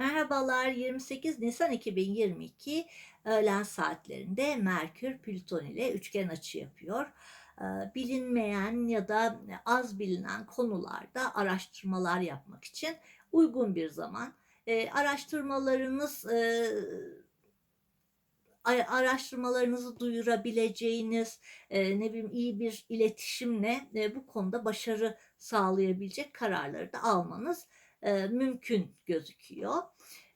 Merhabalar 28 Nisan 2022 öğlen saatlerinde Merkür Plüton ile üçgen açı yapıyor. Ee, Bilinmeyen ya da az bilinen konularda araştırmalar yapmak için uygun bir zaman. Ee, Araştırmalarınız e, araştırmalarınızı duyurabileceğiniz e, ne bileyim iyi bir iletişimle e, bu konuda başarı sağlayabilecek kararları da almanız e, mümkün gözüküyor.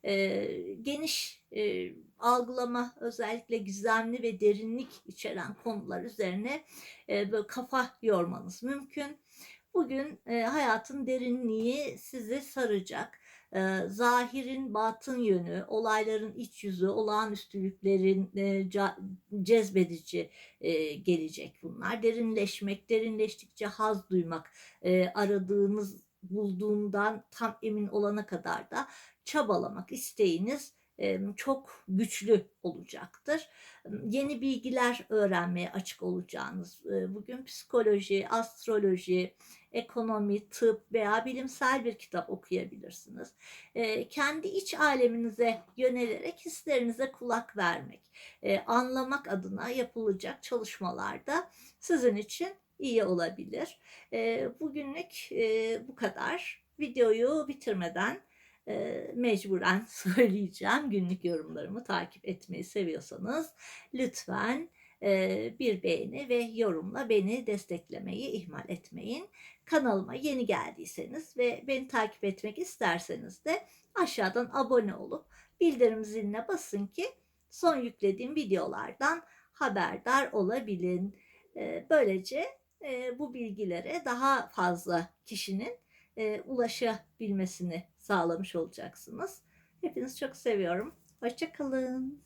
E, geniş e, algılama özellikle gizemli ve derinlik içeren konular üzerine e, böyle kafa yormanız mümkün. Bugün e, hayatın derinliği sizi saracak. E, zahirin batın yönü, olayların iç yüzü, olağanüstülüklerin e, cezbedici e, gelecek bunlar. Derinleşmek, derinleştikçe haz duymak, e, aradığınız bulduğundan tam emin olana kadar da çabalamak isteğiniz çok güçlü olacaktır. Yeni bilgiler öğrenmeye açık olacağınız bugün psikoloji, astroloji, ekonomi, tıp veya bilimsel bir kitap okuyabilirsiniz. Kendi iç aleminize yönelerek hislerinize kulak vermek, anlamak adına yapılacak çalışmalarda sizin için iyi olabilir. E, bugünlük e, bu kadar. Videoyu bitirmeden e, mecburen söyleyeceğim. Günlük yorumlarımı takip etmeyi seviyorsanız lütfen e, bir beğeni ve yorumla beni desteklemeyi ihmal etmeyin. Kanalıma yeni geldiyseniz ve beni takip etmek isterseniz de aşağıdan abone olup bildirim ziline basın ki son yüklediğim videolardan haberdar olabilin. Böylece e, bu bilgilere daha fazla kişinin e, ulaşabilmesini sağlamış olacaksınız. Hepinizi çok seviyorum. Hoşçakalın.